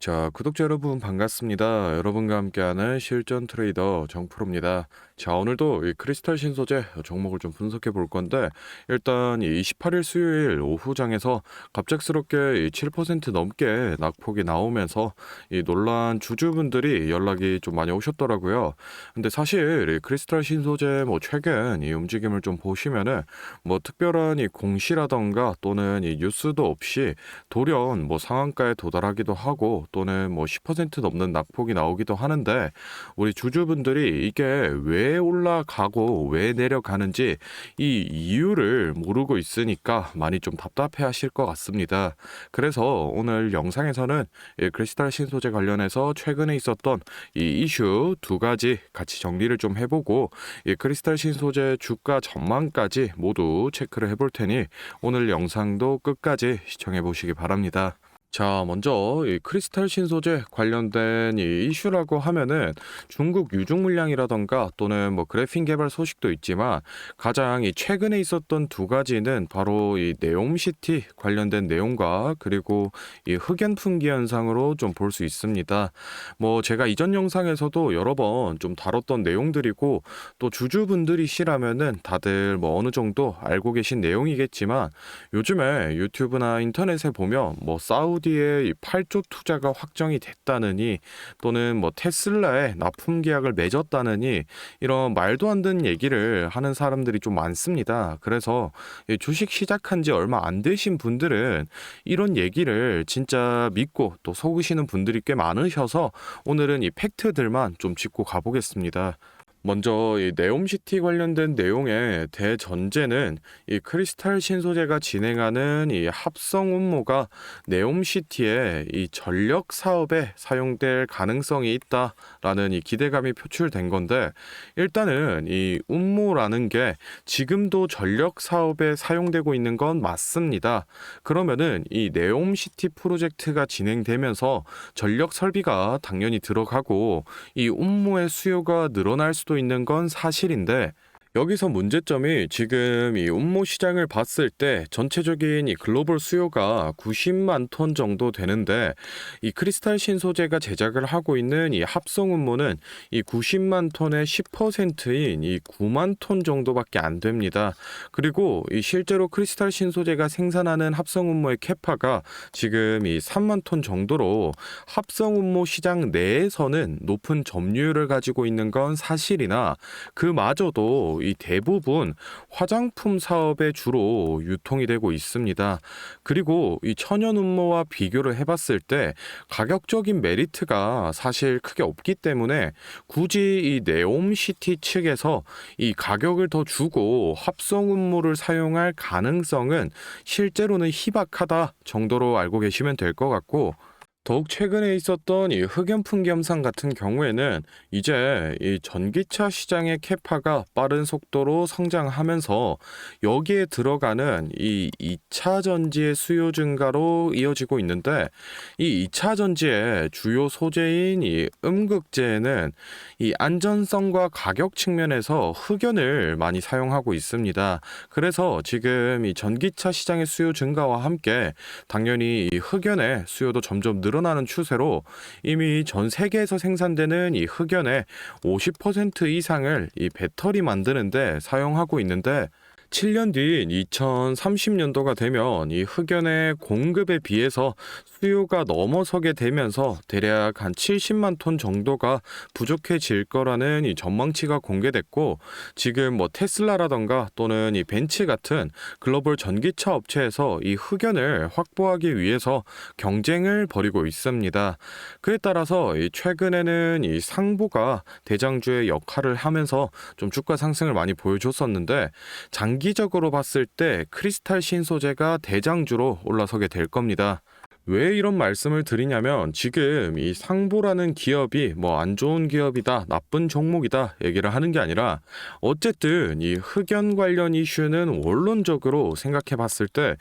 자, 구독자 여러분 반갑습니다. 여러분과 함께하는 실전 트레이더 정프로입니다. 자, 오늘도 이 크리스탈 신소재 종목을 좀 분석해 볼 건데 일단 이 28일 수요일 오후장에서 갑작스럽게 이 7% 넘게 낙폭이 나오면서 이 논란 주주분들이 연락이 좀 많이 오셨더라고요. 근데 사실 이 크리스탈 신소재 뭐 최근 이 움직임을 좀 보시면은 뭐 특별한 이 공시라던가 또는 이 뉴스도 없이 돌연 뭐 상한가에 도달하기도 하고 또는 뭐 10% 넘는 낙폭이 나오기도 하는데 우리 주주분들이 이게 왜 올라가고 왜 내려가는지 이 이유를 모르고 있으니까 많이 좀 답답해 하실 것 같습니다. 그래서 오늘 영상에서는 이 크리스탈 신소재 관련해서 최근에 있었던 이 이슈 두 가지 같이 정리를 좀 해보고 이 크리스탈 신소재 주가 전망까지 모두 체크를 해볼 테니 오늘 영상도 끝까지 시청해 보시기 바랍니다. 자, 먼저 이 크리스탈 신소재 관련된 이 이슈라고 하면은 중국 유중 물량이라던가 또는 뭐 그래핀 개발 소식도 있지만 가장 이 최근에 있었던 두 가지는 바로 이 네옴시티 관련된 내용과 그리고 이 흑연 풍기 현상으로 좀 볼 수 있습니다. 뭐 제가 이전 영상에서도 여러 번 좀 다뤘던 내용들이고 또 주주분들이시라면은 다들 뭐 어느 정도 알고 계신 내용이겠지만 요즘에 유튜브나 인터넷에 보면 뭐 사우 디의 이 8조 투자가 확정이 됐다느니 또는 뭐 테슬라에 납품 계약을 맺었다느니 이런 말도 안 되는 얘기를 하는 사람들이 좀 많습니다. 그래서 이 주식 시작한 지 얼마 안 되신 분들은 이런 얘기를 진짜 믿고 또 속으시는 분들이 꽤 많으셔서 오늘은 이 팩트들만 좀 짚고 가보겠습니다. 먼저 이 네옴시티 관련된 내용의 대전제는 이 크리스탈 신소재가 진행하는 이 합성 운모가 네옴시티의 이 전력 사업에 사용될 가능성이 있다라는 이 기대감이 표출된 건데 일단은 이 운모라는 게 지금도 전력 사업에 사용되고 있는 건 맞습니다. 그러면은 이 네옴시티 프로젝트가 진행되면서 전력 설비가 당연히 들어가고 이 운모의 수요가 늘어날 수도 있는 건 사실인데 여기서 문제점이 지금 이 운모 시장을 봤을 때 전체적인 이 글로벌 수요가 90만 톤 정도 되는데 이 크리스탈 신소재가 제작을 하고 있는 이 합성 운모는 이 90만 톤의 10%인 이 9만 톤 정도밖에 안 됩니다. 그리고 이 실제로 크리스탈 신소재가 생산하는 합성 운모의 캐파가 지금 이 3만 톤 정도로 합성 운모 시장 내에서는 높은 점유율을 가지고 있는 건 사실이나 그마저도 이 대부분 화장품 사업에 주로 유통이 되고 있습니다. 그리고 이 천연 운모와 비교를 해봤을 때 가격적인 메리트가 사실 크게 없기 때문에 굳이 이 네옴시티 측에서 이 가격을 더 주고 합성 운모를 사용할 가능성은 실제로는 희박하다 정도로 알고 계시면 될 것 같고 더욱 최근에 있었던 이 흑연풍 겸상 같은 경우에는 이제 이 전기차 시장의 캐파가 빠른 속도로 성장하면서 여기에 들어가는 이 2차 전지의 수요 증가로 이어지고 있는데 이 2차 전지의 주요 소재인 이 음극재는 이 안전성과 가격 측면에서 흑연을 많이 사용하고 있습니다. 그래서 지금 이 전기차 시장의 수요 증가와 함께 당연히 이 흑연의 수요도 점점 늘 어나는 추세로 이미 전 세계에서 생산되는 이 흑연의 50% 이상을 이 배터리 만드는데 사용하고 있는데 7년 뒤인 2030년도가 되면 이 흑연의 공급에 비해서 수요가 넘어서게 되면서 대략 한 70만 톤 정도가 부족해질 거라는 이 전망치가 공개됐고 지금 뭐 테슬라라던가 또는 이 벤츠 같은 글로벌 전기차 업체에서 이 흑연을 확보하기 위해서 경쟁을 벌이고 있습니다. 그에 따라서 이 최근에는 이 상보가 대장주의 역할을 하면서 좀 주가 상승을 많이 보여줬었는데 장 장기적으로 봤을 때 크리스탈 신소재가 대장주로 올라서게 될 겁니다. 왜 이런 말씀을 드리냐면 지금 이 상보라는 기업이 뭐 안 좋은 기업이다, 나쁜 종목이다 얘기를 하는 게 아니라 어쨌든 이 흑연 관련 이슈는 원론적으로 생각해 봤을 때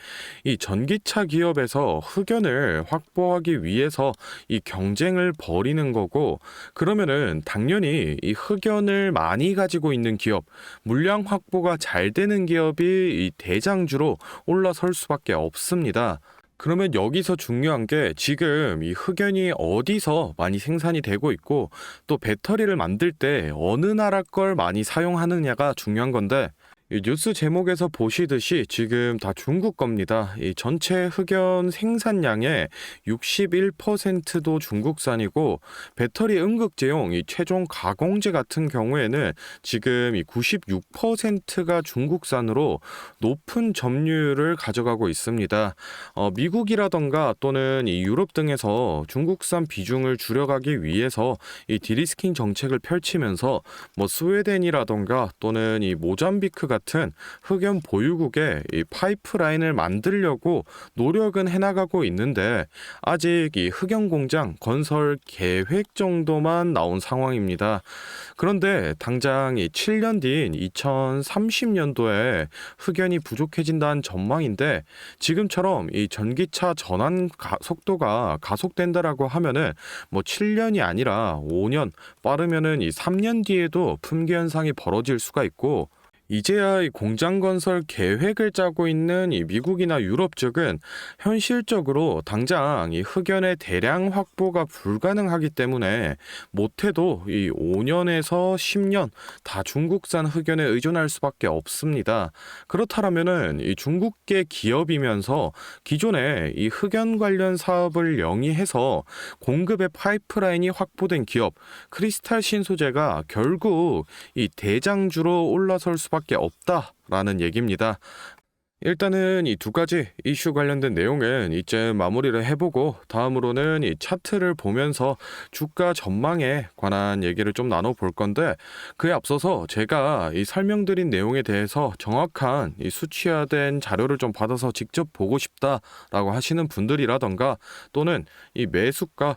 이 전기차 기업에서 흑연을 확보하기 위해서 이 경쟁을 벌이는 거고 그러면은 당연히 이 흑연을 많이 가지고 있는 기업, 물량 확보가 잘 되는 기업이 이 대장주로 올라설 수밖에 없습니다. 그러면 여기서 중요한 게 지금 이 흑연이 어디서 많이 생산이 되고 있고 또 배터리를 만들 때 어느 나라 걸 많이 사용하느냐가 중요한 건데 이 뉴스 제목에서 보시듯이 지금 다 중국 겁니다. 이 전체 흑연 생산량의 61%도 중국산이고 배터리 응급제용 이 최종 가공제 같은 경우에는 지금 이 96%가 중국산으로 높은 점유율을 가져가고 있습니다. 어, 미국이라던가 또는 이 유럽 등에서 중국산 비중을 줄여가기 위해서 이 디리스킹 정책을 펼치면서 뭐 스웨덴이라던가 또는 이 모잠비크 같은 흑연 보유국에 이 파이프라인을 만들려고 노력은 해나가고 있는데 아직 이 흑연 공장 건설 계획 정도만 나온 상황입니다. 그런데 당장 이 7년 뒤인 2030년도에 흑연이 부족해진다는 전망인데 지금처럼 이 전기차 전환 가- 속도가 가속된다라고 하면은 뭐 7년이 아니라 5년 빠르면은 이 3년 뒤에도 품귀 현상이 벌어질 수가 있고 이제야 이 공장 건설 계획을 짜고 있는 이 미국이나 유럽 측은 현실적으로 당장 이 흑연의 대량 확보가 불가능하기 때문에 못해도 이 5년에서 10년 다 중국산 흑연에 의존할 수밖에 없습니다. 그렇다면은 이 중국계 기업이면서 기존에 이 흑연 관련 사업을 영위해서 공급의 파이프라인이 확보된 기업 크리스탈 신소재가 결국 이 대장주로 올라설 수밖에 없다라는 얘기입니다. 일단은 이 두 가지 이슈 관련된 내용은 이쯤 마무리를 해보고 다음으로는 이 차트를 보면서 주가 전망에 관한 얘기를 좀 나눠볼 건데 그에 앞서서 제가 이 설명드린 내용에 대해서 정확한 이 수치화된 자료를 좀 받아서 직접 보고 싶다라고 하시는 분들이라던가 또는 이 매수가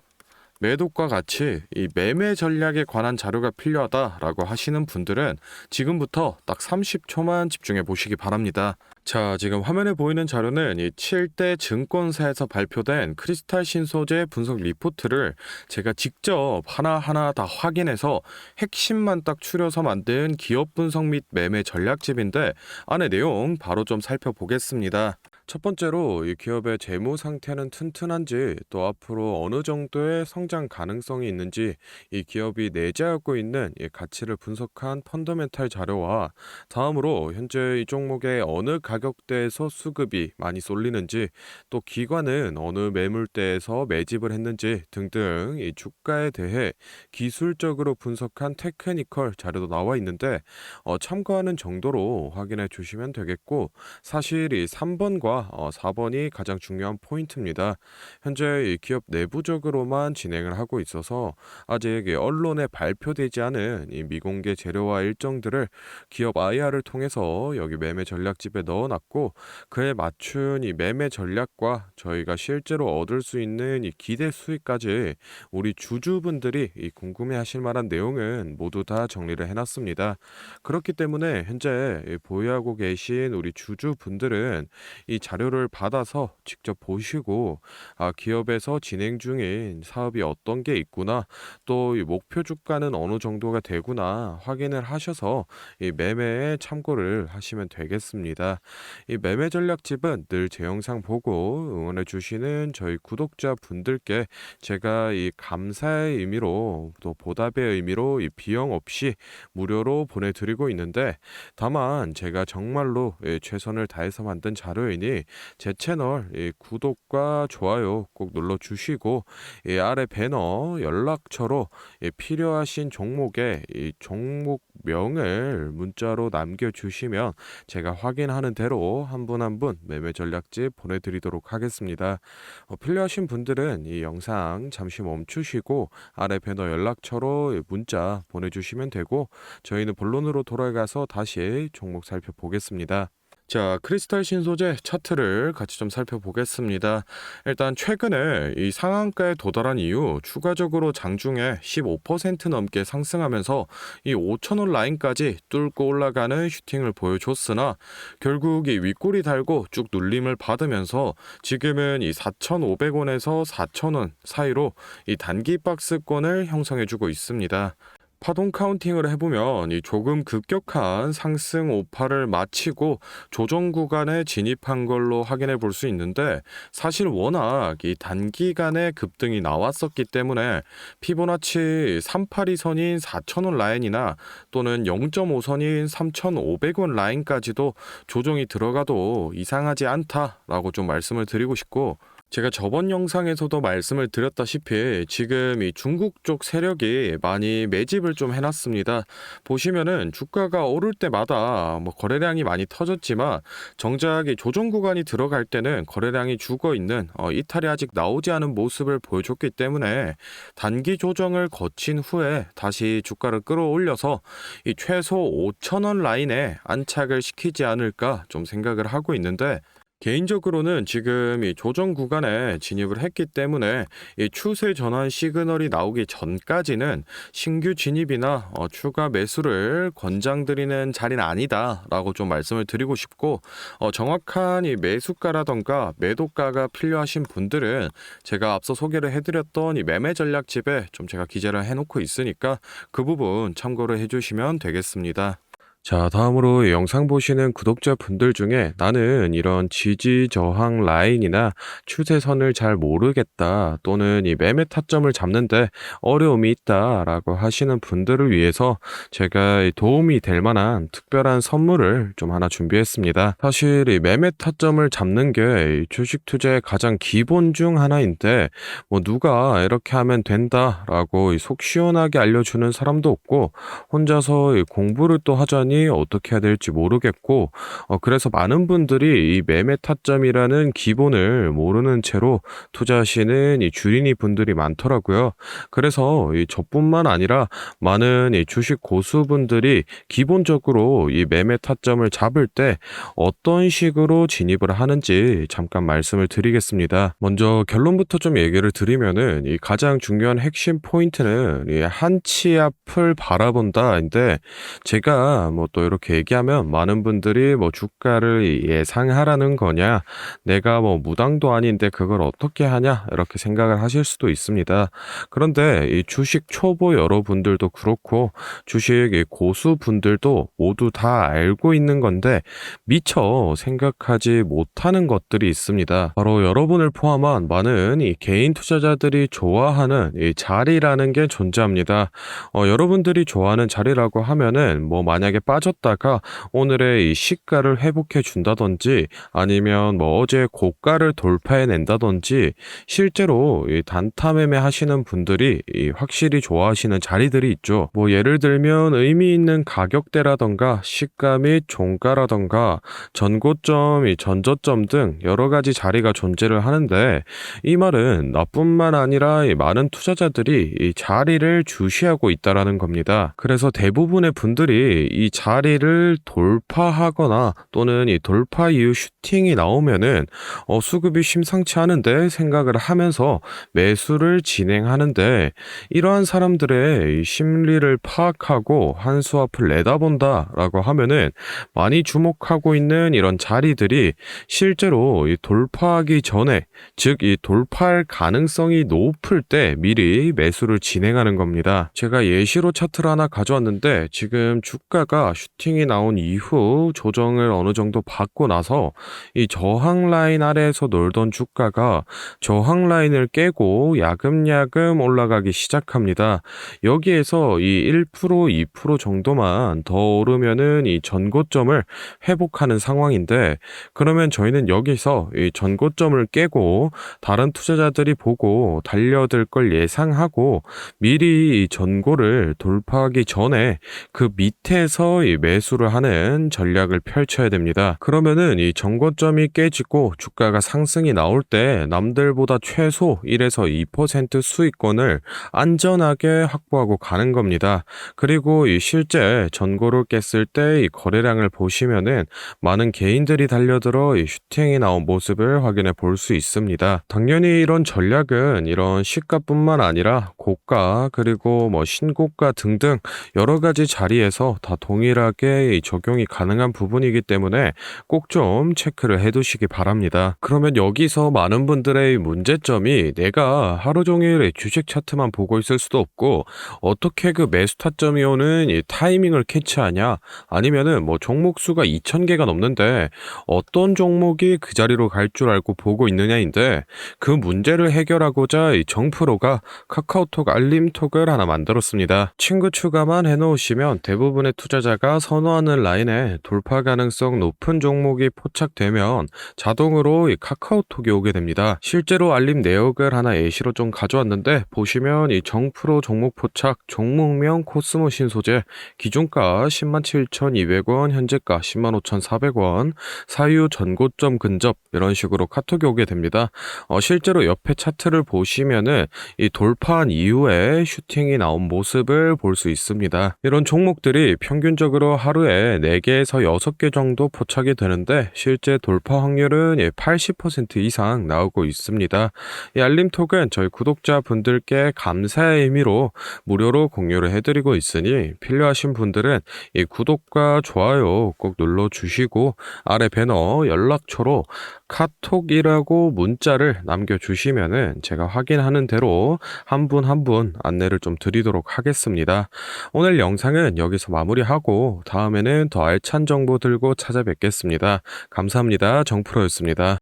매도과 같이 이 매매 전략에 관한 자료가 필요하다라고 하시는 분들은 지금부터 딱 30초만 집중해 보시기 바랍니다. 자, 지금 화면에 보이는 자료는 이 7대 증권사에서 발표된 크리스탈 신소재 분석 리포트를 제가 직접 하나하나 다 확인해서 핵심만 딱 추려서 만든 기업 분석 및 매매 전략집인데 안에 내용 바로 좀 살펴보겠습니다. 첫 번째로 이 기업의 재무 상태는 튼튼한지 또 앞으로 어느 정도의 성장 가능성이 있는지 이 기업이 내재하고 있는 이 가치를 분석한 펀더멘탈 자료와 다음으로 현재 이 종목의 어느 가격대에서 수급이 많이 쏠리는지 또 기관은 어느 매물대에서 매집을 했는지 등등 이 주가에 대해 기술적으로 분석한 테크니컬 자료도 나와 있는데 어, 참고하는 정도로 확인해 주시면 되겠고 사실 이 3번과 어, 4번이 가장 중요한 포인트입니다. 현재 이 기업 내부적으로만 진행을 하고 있어서 아직 이 언론에 발표되지 않은 이 미공개 재료와 일정들을 기업 IR을 통해서 여기 매매 전략집에 넣어놨고 그에 맞춘 이 매매 전략과 저희가 실제로 얻을 수 있는 이 기대 수익까지 우리 주주분들이 이 궁금해하실 만한 내용은 모두 다 정리를 해놨습니다. 그렇기 때문에 현재 이 보유하고 계신 우리 주주분들은 이 자료를 받아서 직접 보시고 아 기업에서 진행 중인 사업이 어떤 게 있구나 또 이 목표 주가는 어느 정도가 되구나 확인을 하셔서 이 매매에 참고를 하시면 되겠습니다. 이 매매 전략집은 늘 제 영상 보고 응원해 주시는 저희 구독자 분들께 제가 이 감사의 의미로 또 보답의 의미로 이 비용 없이 무료로 보내드리고 있는데 다만 제가 정말로 예, 최선을 다해서 만든 자료이니 제 채널 이 구독과 좋아요 꼭 눌러 주시고 이 아래 배너 연락처로 이 필요하신 종목의 이 종목명을 문자로 남겨주시면 제가 확인하는 대로 한 분 한 분 매매 전략집 보내드리도록 하겠습니다. 어, 필요하신 분들은 이 영상 잠시 멈추시고 아래 배너 연락처로 이 문자 보내주시면 되고 저희는 본론으로 돌아가서 다시 종목 살펴보겠습니다. 자, 크리스탈 신소재 차트를 같이 좀 살펴보겠습니다. 일단 최근에 이 상한가에 도달한 이후 추가적으로 장중에 15% 넘게 상승하면서 이 5천원 라인까지 뚫고 올라가는 슈팅을 보여줬으나 결국 이 윗골이 달고 쭉 눌림을 받으면서 지금은 이 4,500원에서 4,000원 사이로 이 단기 박스권을 형성해주고 있습니다. 파동 카운팅을 해보면 이 조금 급격한 상승 오파를 마치고 조정 구간에 진입한 걸로 확인해 볼 수 있는데 사실 워낙 이 단기간에 급등이 나왔었기 때문에 피보나치 382선인 4,000원 라인이나 또는 0.5선인 3,500원 라인까지도 조정이 들어가도 이상하지 않다라고 좀 말씀을 드리고 싶고 제가 저번 영상에서도 말씀을 드렸다시피 지금 이 중국 쪽 세력이 많이 매집을 좀 해놨습니다. 보시면은 주가가 오를 때마다 뭐 거래량이 많이 터졌지만 정작 이 조정 구간이 들어갈 때는 거래량이 죽어 있는 어, 이탈이 아직 나오지 않은 모습을 보여줬기 때문에 단기 조정을 거친 후에 다시 주가를 끌어올려서 이 최소 5천 원 라인에 안착을 시키지 않을까 좀 생각을 하고 있는데 개인적으로는 지금 이 조정 구간에 진입을 했기 때문에 이 추세 전환 시그널이 나오기 전까지는 신규 진입이나 어, 추가 매수를 권장드리는 자리는 아니다라고 좀 말씀을 드리고 싶고 어, 정확한 이 매수가라던가 매도가가 필요하신 분들은 제가 앞서 소개를 해드렸던 이 매매 전략집에 좀 제가 기재를 해놓고 있으니까 그 부분 참고를 해주시면 되겠습니다. 자, 다음으로 영상 보시는 구독자분들 중에 나는 이런 지지 저항 라인이나 추세선을 잘 모르겠다 또는 이 매매 타점을 잡는데 어려움이 있다라고 하시는 분들을 위해서 제가 이 도움이 될 만한 특별한 선물을 좀 하나 준비했습니다. 사실 이 매매 타점을 잡는 게이 주식 투자의 가장 기본 중 하나인데 뭐 누가 이렇게 하면 된다라고 이속 시원하게 알려주는 사람도 없고 혼자서 이 공부를 또 하자니 어떻게 해야 될지 모르겠고 어, 그래서 많은 분들이 이 매매 타점이라는 기본을 모르는 채로 투자하시는 이 주린이 분들이 많더라고요. 그래서 이 저뿐만 아니라 많은 이 주식 고수분들이 기본적으로 이 매매 타점을 잡을 때 어떤 식으로 진입을 하는지 잠깐 말씀을 드리겠습니다. 먼저 결론부터 좀 얘기를 드리면은 이 가장 중요한 핵심 포인트는 이 한치 앞을 바라본다인데 제가 뭐또 이렇게 얘기하면 많은 분들이 뭐 주가를 예상하라는 거냐, 내가 뭐 무당도 아닌데 그걸 어떻게 하냐 이렇게 생각을 하실 수도 있습니다. 그런데 이 주식 초보 여러분들도 그렇고 주식 이 고수분들도 모두 다 알고 있는 건데 미처 생각하지 못하는 것들이 있습니다. 바로 여러분을 포함한 많은 이 개인 투자자들이 좋아하는 이 자리라는 게 존재합니다. 어, 여러분들이 좋아하는 자리라고 하면은 뭐 만약에 빠졌다가 오늘의 이 시가를 회복해 준다든지 아니면 뭐 어제 고가를 돌파해 낸다든지 실제로 이 단타 매매 하시는 분들이 이 확실히 좋아하시는 자리들이 있죠. 뭐 예를 들면 의미 있는 가격대라던가 시가 및 종가라던가 전고점, 이 전저점 등 여러 가지 자리가 존재를 하는데 이 말은 나뿐만 아니라 이 많은 투자자들이 이 자리를 주시하고 있다라는 겁니다. 그래서 대부분의 분들이 이 자리를 돌파하거나 또는 이 돌파 이후 슈팅이 나오면은 어, 수급이 심상치 않은데 생각을 하면서 매수를 진행하는데 이러한 사람들의 이 심리를 파악하고 한 수 앞을 내다본다라고 하면은 많이 주목하고 있는 이런 자리들이 실제로 이 돌파하기 전에 즉 이 돌파할 가능성이 높을 때 미리 매수를 진행하는 겁니다. 제가 예시로 차트를 하나 가져왔는데 지금 주가가 슈팅이 나온 이후 조정을 어느 정도 받고 나서 이 저항 라인 아래에서 놀던 주가가 저항 라인을 깨고 야금야금 올라가기 시작합니다. 여기에서 이 1% 2% 정도만 더 오르면은 이 전고점을 회복하는 상황인데 그러면 저희는 여기서 이 전고점을 깨고 다른 투자자들이 보고 달려들 걸 예상하고 미리 이 전고를 돌파하기 전에 그 밑에서 이 매수를 하는 전략을 펼쳐야 됩니다. 그러면은 이 전고점이 깨지고 주가가 상승이 나올 때 남들보다 최소 1에서 2% 수익권을 안전하게 확보하고 가는 겁니다. 그리고 이 실제 전고를 깼을 때 이 거래량을 보시면은 많은 개인들이 달려들어 이 슈팅이 나온 모습을 확인해 볼 수 있습니다. 당연히 이런 전략은 이런 시가뿐만 아니라 고가 그리고 뭐 신고가 등등 여러 가지 자리에서 다 동일 동일하게 이 적용이 가능한 부분이기 때문에 꼭 좀 체크를 해 두시기 바랍니다. 그러면 여기서 많은 분들의 문제점이 내가 하루 종일 이 주식 차트만 보고 있을 수도 없고 어떻게 그 매수 타점이 오는 이 타이밍을 캐치하냐? 아니면은 뭐 종목 수가 2,000개가 넘는데 어떤 종목이 그 자리로 갈 줄 알고 보고 있느냐인데 그 문제를 해결하고자 이 정프로가 카카오톡 알림톡을 하나 만들었습니다. 친구 추가만 해놓으시면 대부분의 투자자 가 선호하는 라인에 돌파 가능성 높은 종목이 포착되면 자동으로 이 카카오톡이 오게 됩니다. 실제로 알림 내역을 하나 예시로 좀 가져왔는데 보시면 이 정프로 종목 포착 종목명 코스모 신소재 기준가 107,200원 현재가 105,400원 사유 전고점 근접 이런 식으로 카톡이 오게 됩니다. 어, 실제로 옆에 차트를 보시면은 이 돌파한 이후에 슈팅이 나온 모습을 볼 수 있습니다. 이런 종목들이 평균적으로 하루에 4개에서 6개 정도 포착이 되는데 실제 돌파 확률은 80% 이상 나오고 있습니다. 이 알림톡은 저희 구독자분들께 감사의 의미로 무료로 공유를 해드리고 있으니 필요하신 분들은 이 구독과 좋아요 꼭 눌러주시고 아래 배너 연락처로 카톡이라고 문자를 남겨주시면은 제가 확인하는 대로 한 분 한 분 안내를 좀 드리도록 하겠습니다. 오늘 영상은 여기서 마무리 하고 다음에는 더 알찬 정보 들고 찾아뵙겠습니다. 감사합니다. 정프로였습니다.